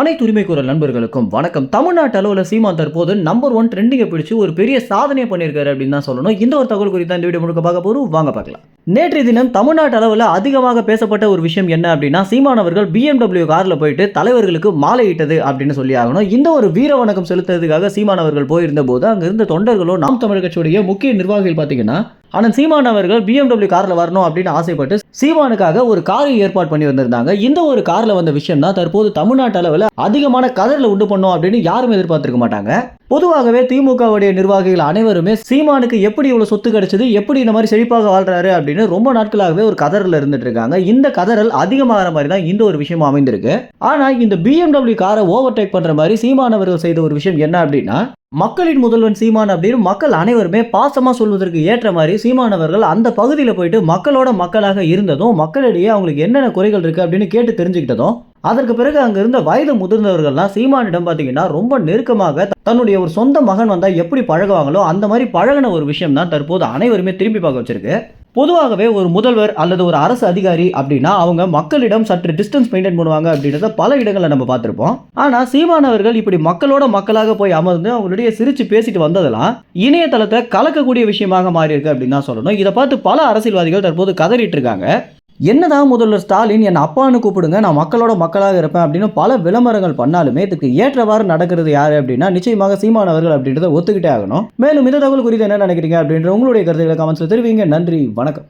அனைத்து உரிமை குரல் நண்பர்களுக்கும் வணக்கம். தமிழ்நாட்டு அளவில் சீமான் தற்போது நம்பர் ஒன் ட்ரெண்டிங்கை பிடிச்சு ஒரு பெரிய சாதனையை பண்ணியிருக்காரு அப்படின்னு தான் சொல்லணும். இந்த ஒரு தகவல் குறித்து தான் இந்த வீடியோ முழுக்க பார்க்க போகிறோம் வாங்க பார்க்கலாம். நேற்றைய தினம் தமிழ்நாட்டு அளவில் அதிகமாக பேசப்பட்ட ஒரு விஷயம் என்ன அப்படின்னா சீமான் அவர்கள் பிஎம்டபிள்யூ காரில் போயிட்டு தலைவர்களுக்கு மாலையிட்டது அப்படின்னு சொல்லி ஆகணும். இந்த ஒரு வீர வணக்கம் செலுத்துறதுக்காக சீமான் அவர்கள் போயிருந்த போது அங்கிருந்த தொண்டர்களும் நாம் தமிழ் கட்சியுடைய முக்கிய நிர்வாகிகள் பார்த்தீங்கன்னா ஆனால் சீமான் அவர்கள் பிஎம்டபிள்யூ காரில் வரணும் அப்படின்னு ஆசைப்பட்டு சீமானுக்காக ஒரு காரை ஏற்பாடு பண்ணி வந்திருந்தாங்க. இந்த ஒரு காரில் வந்த விஷயம் தான் தற்போது தமிழ்நாட்டு அளவில் அதிகமான கதரில் உண்டு பண்ணோம் அப்படின்னு யாரும் எதிர்பார்த்திருக்க மாட்டாங்க. பொதுவாகவே திமுகவுடைய நிர்வாகிகள் அனைவருமே சீமானுக்கு எப்படி இவ்வளோ சொத்து கிடைச்சது எப்படி இந்த மாதிரி செழிப்பாக வாழ்றாரு அப்படின்னு ரொம்ப நாட்களாகவே ஒரு கதறல இருந்துட்டு இருக்காங்க. இந்த கதறல் அதிகமாகிற மாதிரி தான் இந்த ஒரு விஷயம் அமைந்திருக்கு. ஆனால் இந்த பிஎம்டபிள்யூ காரை ஓவர்டேக் பண்ற மாதிரி சீமானவர்கள் செய்த ஒரு விஷயம் என்ன அப்படின்னா மக்களின் முதல்வன் சீமான் அப்படின்னு மக்கள் அனைவருமே பாசமாக சொல்வதற்கு ஏற்ற மாதிரி சீமானவர்கள் அந்த பகுதியில் போயிட்டு மக்களோட மக்களாக இருந்ததும் மக்களிடையே அவங்களுக்கு என்னென்ன குறைகள் இருக்குது அப்படின்னு கேட்டு தெரிஞ்சுக்கிட்டதும் அதற்கு பிறகு அங்கே இருந்த வயது முதிர்ந்தவர்கள்லாம் சீமானிடம் பார்த்தீங்கன்னா ரொம்ப நெருக்கமாக தன்னுடைய ஒரு சொந்த மகன் வந்தால் எப்படி பழகுவாங்களோ அந்த மாதிரி பழகின ஒரு விஷயம் தான் தற்போது அனைவருமே திரும்பி பார்க்க வச்சிருக்கு. பொதுவாகவே ஒரு முதல்வர் அல்லது ஒரு அரசு அதிகாரி அப்படின்னா அவங்க மக்களிடம் சற்று டிஸ்டன்ஸ் மெயின்டைன் பண்ணுவாங்க அப்படின்றத பல இடங்களில் நம்ம பார்த்துருப்போம். ஆனால் சீமானவர்கள் இப்படி மக்களோட மக்களாக போய் அமர்ந்து அவங்களுடைய சிரித்து பேசிட்டு வந்ததெல்லாம் இணையதளத்தை கலக்கக்கூடிய விஷயமாக மாறி இருக்கு அப்படின்னு தான் சொல்லணும். இதை பார்த்து பல அரசியல்வாதிகள் தற்போது கதறிட்டு இருக்காங்க. என்னதான் முதல்வர் ஸ்டாலின் என் அப்பான்னு கூப்பிடுங்க நான் மக்களோட மக்களாக இருப்பேன் அப்படின்னு பல விளம்பரங்கள் பண்ணாலுமே இதுக்கு ஏற்றவாறு நடக்கிறது யாரு அப்படின்னா நிச்சயமாக சீமானவர்கள் அப்படின்றத ஒத்துக்கிட்டே ஆகணும். மேலும் இந்த தகவல் குறித்து என்ன நினைக்கிறீங்க அப்படின்ற உங்களுடைய கருத்துக்களை கமெண்ட்ஸில் தெரிவிங்க. நன்றி வணக்கம்.